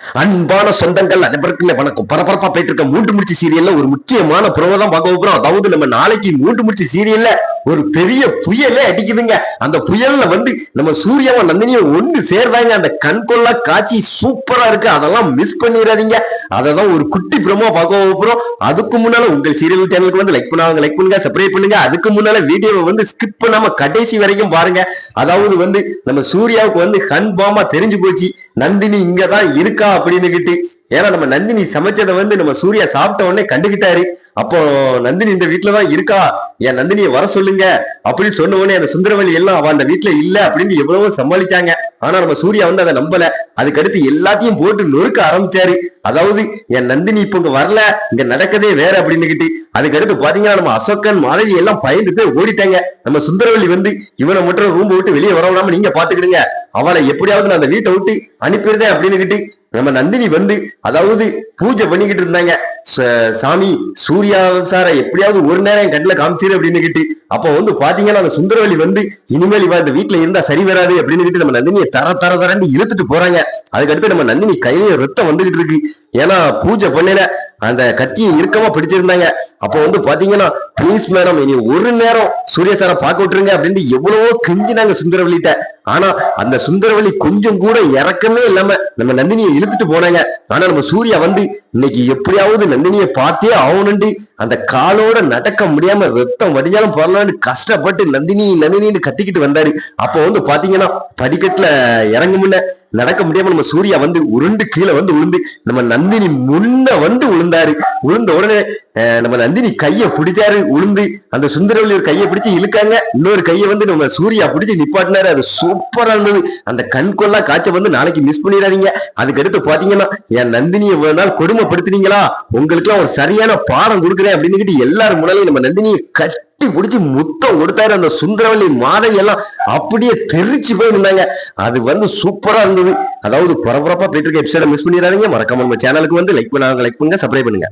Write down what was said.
அன்பான சொந்தங்கள் அனைவருக்குமே வணக்கம். பரபரப்பா போயிட்டு இருக்க மூன்று முடிச்சு சீரியல்ல ஒரு முக்கியமான ப்ரோவை தான் பார்க்க போறோம். அதாவது நம்ம நாளைக்கு மூன்று முடிச்சு சீரியல்ல ஒரு பெரிய புயலே அடிக்குதுங்க. அந்த புயல்ல வந்து நம்ம சூர்யாவும் நந்தினியும் ஒண்ணு சேர்றாங்க அந்த கண்கொள்ளா காட்சி சூப்பரா இருக்கு. அதெல்லாம் மிஸ் பண்ணிடாதீங்க. அதை தான் ஒரு குட்டி ப்ரோமோ பார்க்க போறோம். அதுக்கு முன்னால உங்கள் சீரியல் சேனலுக்கு வந்து லைக் பண்ணுவாங்க. லைக் பண்ணுங்க சப்ஸ்கிரைப் பண்ணுங்க. அதுக்கு முன்னால வீடியோவை வந்து ஸ்கிப் பண்ணாம கடைசி வரைக்கும் பாருங்க. அதாவது வந்து நம்ம சூர்யாவுக்கு வந்து கன்பாமா தெரிஞ்சு போச்சு. நந்தினி இங்கதான் இருக்கா அப்படின்னுகிட்டு ஏன்னா நம்ம நந்தினி சமைச்சதை வந்து நம்ம சூர்யா சாப்பிட்ட உடனே கண்டுகிட்டாரு. அப்போ நந்தினி இந்த வீட்டுலதான் இருக்கா? என் நந்தினியை வர சொல்லுங்க அப்படின்னு சொன்ன உடனே அந்த சுந்தரவழி எல்லாம் அவ அந்த வீட்டுல இல்ல அப்படின்னு எவ்வளவோ சமாளிச்சாங்க. ஆனா நம்ம சூர்யா வந்து அதை நம்பல. அதுக்கடுத்து எல்லாத்தையும் போட்டு நொறுக்க ஆரம்பிச்சாரு. அதாவது என் நந்தினி இப்ப இங்க வரல இங்க நடக்கதே வேற அப்படின்னுகிட்டு அதுக்கடுத்து பாத்தீங்கன்னா நம்ம அசோக்கன் மாதவி எல்லாம் பயந்து போய் ஓடிட்டாங்க. நம்ம சுந்தரவள்ளி வந்து இவனை மட்டும் ரூம் விட்டு வெளியே வர விடாம நீங்க பாத்துக்கிடுங்க. அவளை எப்படியாவது நான் அந்த வீட்டை விட்டு அனுப்பிடுதேன் அப்படின்னுக்கிட்டு நம்ம நந்தினி வந்து அதாவது பூஜை பண்ணிக்கிட்டு இருந்தாங்க. ச- சாமி சூர்யா சார எப்படியாவது ஒரு நேரம் என் கண்ணுல காமிச்சிரு அப்படின்னுக்கிட்டு அப்போ வந்து பாத்தீங்கன்னா அந்த சுந்தரவழி வந்து இனிமேல் இவ இந்த வீட்டுல இருந்தா சரி வராது அப்படின்னுக்கிட்டு நம்ம நந்தினியை தர தர தரன்னு இழுத்துட்டு போறாங்க. அதுக்கடுத்து நம்ம நந்தினி கையில ரத்தம் வந்துகிட்டு இருக்கு. ஏன்னா பூஜை பண்ணல அந்த கத்தியை இறுக்கமா பிடிச்சிருந்தாங்க. அப்போ வந்து பாத்தீங்கன்னா ப்ளீஸ் மேடம் இனி ஒரு நேரம் சூர்யா சாரை பார்க்க விட்டுருங்க அப்படின்னு எவ்வளவோ கெஞ்சினாங்க சுந்தரவல்லிட்ட. ஆனா அந்த சுந்தரவலி கொஞ்சம் கூட இறக்கமே இல்லாம நம்ம நந்தினியை இழுத்துட்டு போனாங்க. ஆனா நம்ம சூர்யா வந்து இன்னைக்கு எப்படியாவது நந்தினியை பார்த்தே ஆகணும்ண்டு அந்த காலோட நடக்க முடியாம ரத்தம் வடிஞ்சாலும் போடலான்னு கஷ்டப்பட்டு நந்தினி நந்தினின்னு கத்திக்கிட்டு வந்தாரு. அப்போ வந்து பாத்தீங்கன்னா படிக்கட்டுல இறங்க முன்ன நடக்க முடியாம நம்ம சூர்யா வந்து உருண்டு கீழே வந்து உளுந்து நம்ம நந்தினி முன்ன வந்து உளுந்தாரு உளுந்த உடனே நம்ம நந்தினி கைய பிடிச்சாரு உளுந்து அந்த சுந்தரவல்லி ஒரு கையை பிடிச்சு இழுக்காங்க. இன்னொரு கையை வந்து நம்ம சூர்யா பிடிச்சு நிப்பாட்டினாரு. அது சூப்பரா இருந்தது. அந்த கண் கொள்ளா காட்சை வந்து நாளைக்கு மிஸ் பண்ணிடாதீங்க. அதுக்கடுத்து பாத்தீங்கன்னா என் நந்தினியை ஒரு நாள் கொடுமைப்படுத்துனீங்களா உங்களுக்கு ஒரு சரியான பாடம் கொடுக்குறேன் அப்படின்னு எல்லாரும் முன்னாலையும் நம்ம நந்தினியை கட்டி பிடிச்சி முத்தம் கொடுத்தாரு. அந்த சுந்தரவல்லி மாதவி எல்லாம் அப்படியே தெரிச்சு போயிருந்தாங்க அது வந்து சூப்பரா இருந்தது. அதாவது பரபரப்பா போயிட்டு இருக்க எபிசோட மிஸ் பண்ணிடாதீங்க. மறக்காம நம்ம சேனலுக்கு வந்து லைக் பண்ணாங்க லைக் பண்ணுங்க. சப்ஸ்கிரைப் பண்ணுங்க.